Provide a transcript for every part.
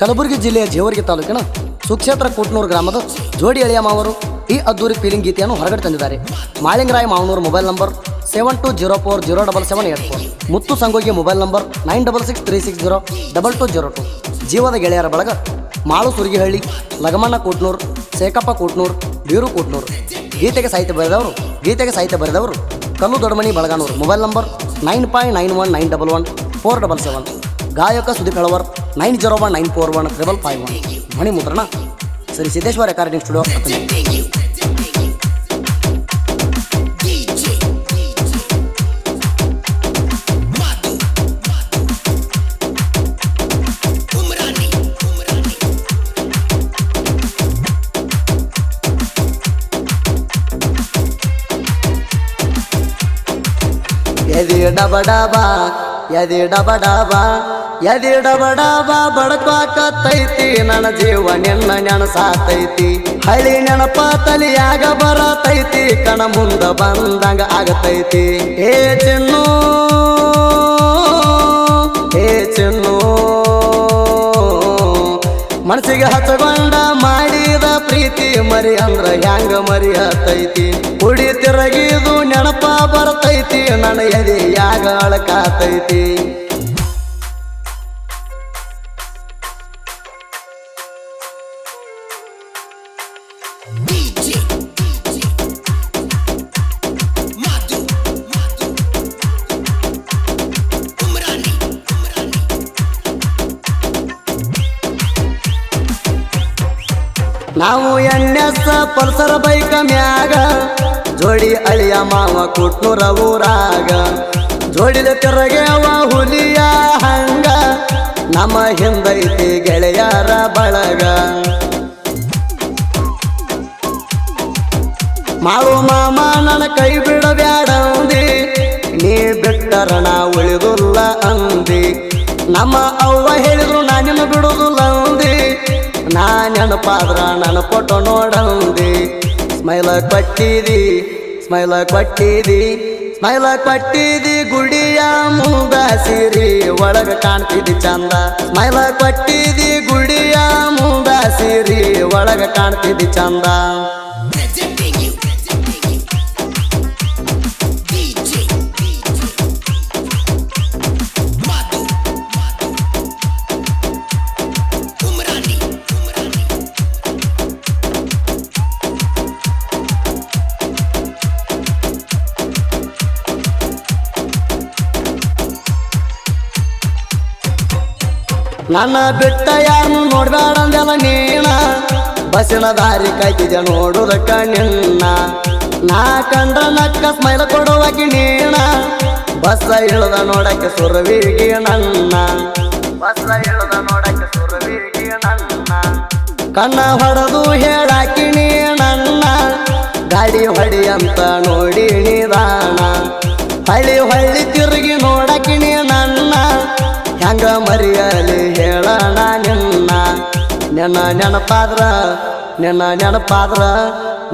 ಕಲಬುರಗಿ ಜಿಲ್ಲೆಯ ಜೇವರ್ಗಿ ತಾಲೂಕಿನ ಸುಕ್ಷೇತ್ರ ಕೂಟ್ನೂರು ಗ್ರಾಮದ ಜೋಡಿ ಅಳಿಯ ಮಾವರು ಈ ಅದ್ದೂರಿ ಫೀಲಿಂಗ್ ಗೀತೆಯನ್ನು ಹೊರಗಡೆ ತಂದಿದ್ದಾರೆ. Malingaraya Mavanuru mobile number seven two zero four zero double seven eight four. Muttu Sangogi mobile number nine double six three six zero double two zero two. ಜೀವದ ಗೆಳೆಯರ ಬಳಗ ಮಾಳು ಸುರ್ಗಿಹಳ್ಳಿ, ಲಗಮಣ್ಣ ಕೂಟ್ನೂರು ಸೇಕಪ್ಪ ಕೂಟ್ನೂರು, ಬೀರು ಕೂಟ್ನೂರು. ಗೀತೆಗೆ ಸಾಹಿತ್ಯ ಬರೆದವರು, ಗೀತೆಗೆ ಸಾಹಿತ್ಯ ಬರೆದವರು Kallu Doddamani Balaganuru. Mobile number nine five nine one nine double one four double seven. ಗಾಯಕ Sudeep Helavar nine zero one nine four one triple five one ಧ್ವನಿ ಮುದ್ರಣ ಶ್ರೀ ಸಿದ್ದೇಶ್ವರ ರೆಕಾರ್ಡಿಂಗ್ ಸ್ಟುಡಿಯೋ ಹತ್ತನೇ ಎದಿ ಡಬ ಡಬ ಎದಿ ಡಬ ಡಬ ಎದಿ ಡಬ ಡಬ ಬಡಕಾಕತ್ತೈತಿ ನನ್ನ ಜೀವ ನಿನ್ನ ನೆನಸಾತೈತಿ ಹಳಿ ನೆನಪ ತಲಿಯಾಗ ಬರತೈತಿ, ಕಣ ಮುಂದ ಬಂದಂಗ ಆಗತೈತಿ. ಏ ಚೆನ್ನು ಏ ಚೆನ್ನು, ಮನಸ್ಸಿಗೆ ಹಚ್ಚಗೊಂಡ ಮಾಡಿದ ಪ್ರೀತಿ ಮರಿ ಅಂದ್ರ ಹ್ಯಾಂಗ ಆತೈತಿ ಉಡಿ ತಿರಗಿದು ನೆನಪ ಬರ್ತೈತಿ, ನನ್ನ ಎದೆ ಯಾಗ ಅಳಕಾತೈತಿ. ನಾವು ಎಣ್ಣೆಸ ಪಲ್ಸರ ಬೈಕ ಮ್ಯಾಗ. ಜೋಡಿ ಅಳಿಯ ಮಾವ ಕುಟ್ನೂರ ಊರಾಗ. ಜೋಡಿದ ತಿರಗ್ಯಾವ ಹುಲಿಯ ಹಂಗ. ನಮ್ಮ ಹಿಂದೈತಿ ಗೆಳೆಯರ ಬಳಗ. ಮಾವು ಮಾಮ, ನನ್ನ ಕೈ ಬಿಡಬ್ಯಾಡ ನೀ ಬಿಟ್ಟರ ನೆನಪಾದ್ರ ನನ್ನ ಫೋಟೋ ನೋಡಂದಿ. ಸ್ಮೈಲ ಕೊಟ್ಟಿದಿ ಸ್ಮೈಲ ಕೊಟ್ಟಿದಿ. ಸ್ಮೈಲ ಕೊಟ್ಟಿದಿ ಗುಡಿಯ ಮುಂದ ಸಿರಿ ಒಳಗ ಕಾಣ್ತಿದಿ ಚಂದ. ಸ್ಮೈಲ ಕೊಟ್ಟಿದಿ ಗುಡಿಯ ಮುಂದ ಸಿರಿ ಒಳಗ ಕಾಣ್ತಿದಿ ಚಂದ. ನನ್ನ ಬಿಟ್ಟ ಯಾರನ್ನು ನೋಡ್ಬೇಡಂದೆಲ್ಲ ನೀನ? ಬಸ್ಸಿನ ದಾರಿ ಕಾಯ್ತಿದ್ಯ ನೋಡುದಕ್ಕ ನಿನ್ನ ನಾ ಕಂಡ ನಕ್ಕ ಸ್ಮೈಲ್ ಕೊಡುವಾಕಿ ನೀನ. ಬಸ್ಸ ಇಳದ ನೋಡಕ್ಕೆ ಸುರವಿಗೆ ನನ್ನ. ಬಸ್ಸ ಇಳದ ನೋಡಕ್ಕೆ ಸುರವಿಗೆ ನನ್ನ. ಕಣ್ಣ ಹೊಡೆದು ಹೇಳಾಕಿ ನನ್ನ ಗಾಡಿ ಹೊಡಿ ಅಂತ ನೋಡಿ ನಿಧಾನ. ಹಳ್ಳಿ ಹಳ್ಳಿ ತಿರುಗಿ ನೋಡಕಿ ನೀ ನನ್ನ ಹೆಂಗ ಮರಿಯಲಿ ಹೇಳೋಣ ನಿನ್ನ? ನಿನ್ನ ನೆನಪಾದ್ರ ನಿನ್ನ ನೆನಪಾದ್ರ,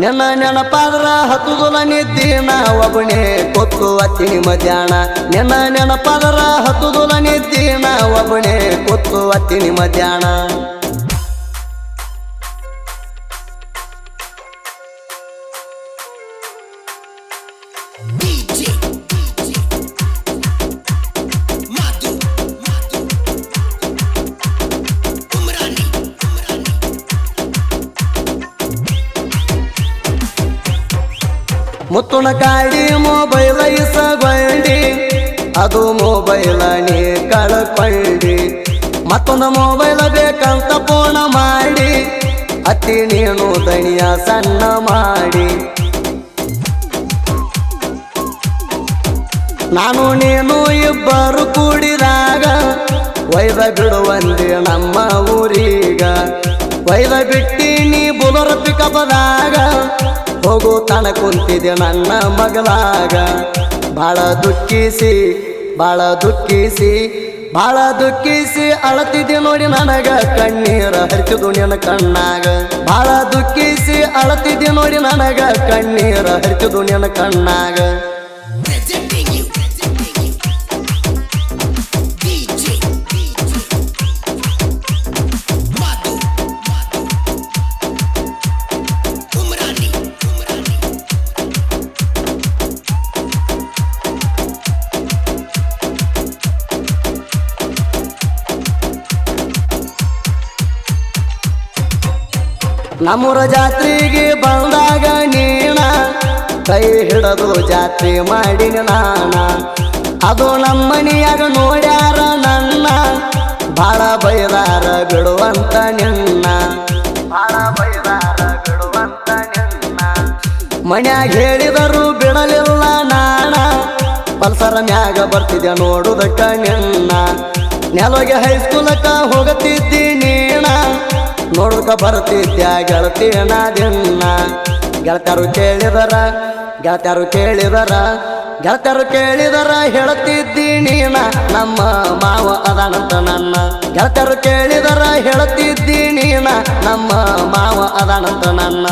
ನೆನ್ನ ನೆನಪಾದ್ರ ಹತ್ತುದುಲ ನಿದ್ದೀನ ಒಬ್ಬನೇ ಕೊತ್ತು ಅತ್ತಿನಿ ಮಧ್ಯಾಹ್ನ. ನೆನ್ನ ನೆನಪಾದ್ರ ಹತ್ತುದುಲ ನಿದ್ದೀನ ಒಬ್ಬನೇ ಕೊತ್ತು ಅತ್ತಿನಿ ಮಧ್ಯಾಹ್ನ. ಮುತ್ತುನ ಕಾಡಿ ಮೊಬೈಲ್ ಇಸಗೊಂಡಿ ಅದು ಮೊಬೈಲ ನೀ ಕಳ್ಕೊಂಡಿ. ಮತ್ತೊಂದು ಮೊಬೈಲ್ ಬೇಕಂತ ಪೂರ್ಣ ಮಾಡಿ. ಅತಿ ನೀನು ದಣಿಯ ಸಣ್ಣ ಮಾಡಿ. ನಾನು ನೀನು ಇಬ್ಬರು ಕೂಡಿದಾಗ. ವೈದ ಬಿಡುವಂದಿ ನಮ್ಮ ಊರೀಗ. ವೈದ ಬಿಟ್ಟಿ ನೀ ಬುಲರ ಪಿಕಪದಾಗ ಹೋಗು ತಾಣ ಕುಂತಿದೆ ನನ್ನ ಮಗಲಾಗ ಬಾಳ ದುಃಖಿಸಿ ಬಾಳ ದುಃಖಿಸಿ ಬಾಳ ದುಃಖಿಸಿ ಅಳತಿದೆ ನೋಡಿ ನನಗ ಕಣ್ಣೀರ ಹರಿತದು ನಿನ್ನ ಕಣ್ಣಾಗ. ಬಾಳ ದುಃಖಿಸಿ ಅಳತಿದೆ ನೋಡಿ ನನಗ ಕಣ್ಣೀರ ಹರಿತದು ನಿನ್ನ ಕಣ್ಣಾಗ. ನಮ್ಮೂರ ಜಾತ್ರೆಗೆ ಬಂದಾಗ ನೀನ ಕೈ ಹಿಡದು ಜಾತ್ರೆ ಮಾಡಿನ ನಾನ. ಅದು ನಮ್ಮನಿಯಾಗ ನೋಡ್ಯಾರ ನನ್ನ. ಬಾಳ ಬೈದಾರ ಬಿಡುವಂತ ನಿನ್ನ. ಬಾಳ ಬೈದಾರ ಬಿಡುವಂತ ನಿನ್ನ. ಮನ್ಯಾಗ ಹೇಳಿದರು ಬಿಡಲಿಲ್ಲ ನಾಣ ಪಲ್ಸರ ಮ್ಯಾಗ ಬರ್ತಿದ್ದೆ ನೋಡುದಕ್ಕ ನಿನ್ನ. ನೆಲಗೆ ಹೈಸ್ಕೂಲಕ್ಕ ಹೋಗತಿದ್ದಿ ನೀಣ ನೋಡುದಕ್ಕ ಬರ್ತಿದ್ಯ? ಗೆಳತಿ ದಿನ್ನ ಗೆಳತಾರು ಕೇಳಿದರ? ಗೆಳತಾರು ಕೇಳಿದರ? ಗೆಳತಾರು ಕೇಳಿದರ ಹೇಳ್ತಿದ್ದೀನಿ ನಮ್ಮ ಮಾವ ಅದಾನಂತ ನನ್ನ. ಗೆಳತಾರು ಕೇಳಿದರ ಹೇಳ್ತಿದ್ದೀನಿ ನಮ್ಮ ಮಾವ ಅದಾನಂತ ನನ್ನ.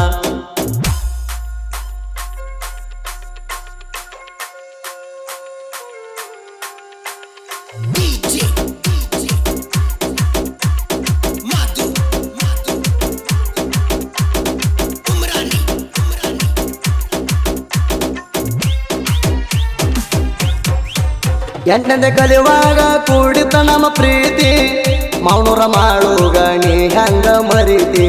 ಎಂಟನೇ ಕಲಿಯುವಾಗ ಕೂಡಿತ ನಮ್ಮ ಪ್ರೀತಿ. ಮೌನೂರ ಮಾಡು ಗಣಿ, ಹೆಂಗ ಮರೀತಿ.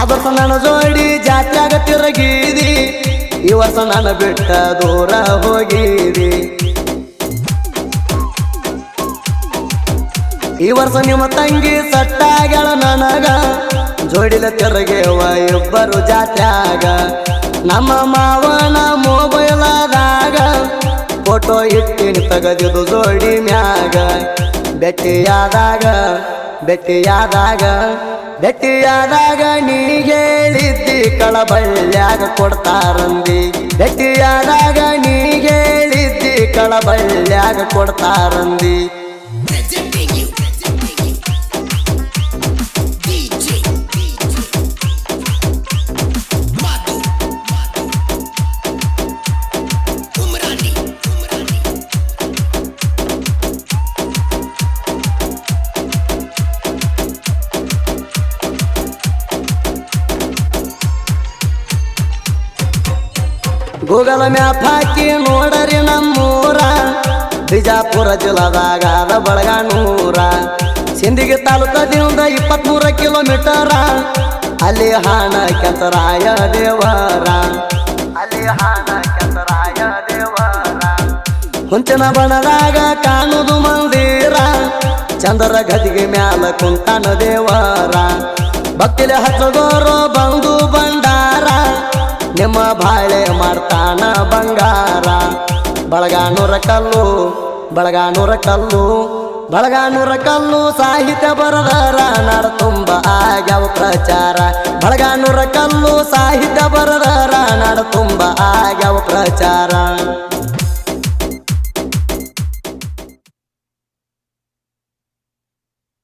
ಆದರ್ಶ ನನ್ನ ಜೋಡಿ ಜಾತ್ಯಾಗ ತಿರುಗಿದಿ. ಈ ವರ್ಷ ನನ್ನ ಬಿಟ್ಟ ದೂರ ಹೋಗಿದಿ. ಈ ವರ್ಷ ನಿಮ್ಮ ತಂಗಿ ಸಟ್ಟಾಗಳ ನನಗ. ಜೋಡಿಲ ತಿರುಗೇವ ಇಬ್ಬರು ಜಾತ್ಯಾಗ ನಮ್ಮ ಮಾವನ ಮೊಬೈಲದಾಗ ಫೋಟೋ ಇಟ್ಟಿನಿ ತಗದಿದು ಜೋಡಿ ಮ್ಯಾಗ. ಬೆಟ್ಟಿಯಾದಾಗ ಬೆಟ್ಟಿಯಾದಾಗ ಬೆಟ್ಟಿಯಾದಾಗ ನೀ ಹೇಳಿದ್ದಿ ಕಳಬಳ್ಳ್ಯಾಗ ಕೊಡ್ತಾರಂದಿ. ಬೆಟ್ಟಿಯಾದಾಗ ನೀ ಹೇಳಿದ್ದಿ ಕಳಬಳ್ಳ್ಯಾಗ ಕೊಡ್ತಾರಂದಿ. ಗೂಗಲ್ ಮ್ಯಾಪ್ ಹಾಕಿ ನೋಡರಿ ನಮ್ಮೂರ. ಬಿಜಾಪುರ ಜಿಲ್ಲಾದಾಗ ಅದ ಬಳಗಾನೂರ. ಸಿಂದಿಗೆ ತಾಲೂಕದಿಂದ ಇಪ್ಪತ್ಮೂರ ಕಿಲೋಮೀಟರ. ಅಲ್ಲಿ ಹಾನ ಕೆಂತರಾಯ ದೇವರ. ಅಲ್ಲಿ ಹಾನ ಕೆಂತರಾಯ ದೇವರ. ಹುಂಚಿನ ಬಣದಾಗ ಕಾಣುದು ಮಂದಿರ. ಚಂದರ ಗದಿಗೆ ಮ್ಯಾಲ ಕುಂತಾನ ದೇವರ. ಭಕ್ತಿಲೆ ಹತ್ತದೋರು ಬಂದು ಬಂಡಾರ ನಿಮ್ಮ ಬಾಳೆ ಮಾಡ್ತಾನ ಬಂಗಾರ. ಬಳಗಾನೂರ ಕಲ್ಲು ಬಳಗಾನೂರ ಕಲ್ಲು ಬಳಗಾನೂರ ಕಲ್ಲು ಸಾಹಿತ್ಯ ಬರದರ ನಾಡ ತುಂಬ ಆಗ್ಯಾವ ಪ್ರಚಾರ. ಬಳಗಾನೂರ ಕಲ್ಲು ಸಾಹಿತ್ಯ ಬರದರ ನಾಡ ತುಂಬ ಆಗ್ಯಾವ ಪ್ರಚಾರ.